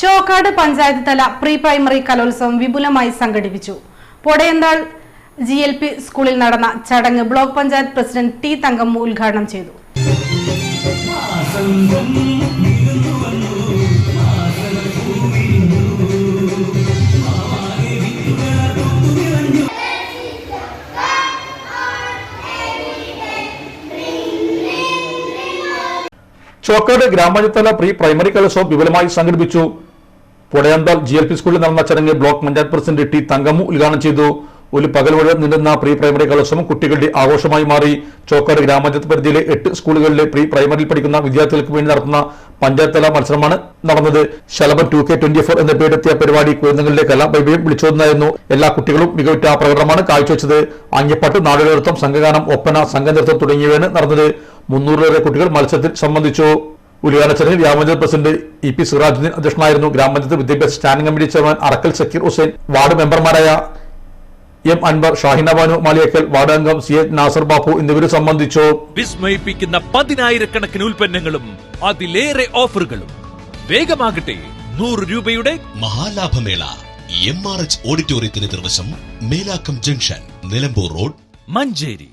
ചോക്കാട് പഞ്ചായത്ത് തല pre primary കലോത്സവം വിപുലമായി സംഘടിപ്പിച്ചു. പൊടയന്താൾ ജി എൽ പി സ്കൂളിൽ നടന്ന ചടങ്ങ് block panchayat president T Thankamma ഉദ്ഘാടനം ചെയ്തു. ചോക്കാട് ഗ്രാമപഞ്ചായത്തല പ്രീ പ്രൈമറി കലോത്സവം വിപുലമായി സംഘടിപ്പിച്ചു. പുടയന്താൽ ജി എൽ പി സ്കൂളിൽ നടന്ന ചടങ്ങ് block panchayat president T Thankammu ഉദ്ഘാടനം ചെയ്തു. ഒരു പകൽ മുഴുവൻ നീണ്ടുന്ന പ്രീ പ്രൈമറി കലോത്സവം കുട്ടികളുടെ ആഘോഷമായി മാറി. ചോക്കാട് ഗ്രാമപഞ്ചായത്ത് പരിധിയിലെ എട്ട് സ്കൂളുകളിലെ പ്രീ പ്രൈമറിയിൽ പഠിക്കുന്ന വിദ്യാർത്ഥികൾക്ക് വേണ്ടി നടത്തുന്ന പഞ്ചായത്ത് തല മത്സരമാണ് നടന്നത്. ശലഭൻ ടു കെ ട്വന്റി ഫോർ എന്ന പേരെത്തിയ പരിപാടി കുരുന്നുകളിലെ കലാവൈഭവം വിളിച്ചോതുന്നായിരുന്നു എല്ലാ കുട്ടികളും മികവുറ്റ പ്രകടനമാണ് കാഴ്ചവെച്ചത്. ആംഗ്യപ്പാട്ട് നാടുകളിനൃത്തം സംഘഗാനം ഒപ്പന സംഘനൃത്തം തുടങ്ങിയവയാണ് നടന്നത്. മുന്നൂറിലേറെ കുട്ടികൾ മത്സരത്തിൽ സംബന്ധിച്ചു. ഉദ്ഘാടന ചടങ്ങിൽ ഗ്രാമപഞ്ചായത്ത് പ്രസിഡന്റ് ഇ പി സിറാജുദ്ദീൻ അധ്യക്ഷനായിരുന്നു. ഗ്രാമപഞ്ചായത്ത് വിദ്യാഭ്യാസ standing committee chairman Arakkal Zakir Hussain ward മെമ്പർമാരായ എം അൻവർ ഷാഹിന ബാനു മാലിയക്കൽ വാർഡ് അംഗം സി എച്ച് നാസർ ബാബു എന്നിവരെ സംബന്ധിച്ചു. വിസ്മയിപ്പിക്കുന്ന പതിനായിരക്കണക്കിന് ഉൽപ്പന്നങ്ങളും അതിലേറെ ഓഫറുകളും. വേഗമാകട്ടെ നൂറ് രൂപയുടെ മഹാലാഭമേള എം ആർ എച്ച് ഓഡിറ്റോറിയത്തിന് നിർവശം മേലാക്കം ജംഗ്ഷൻ നിലമ്പൂർ റോഡ് മഞ്ചേരി.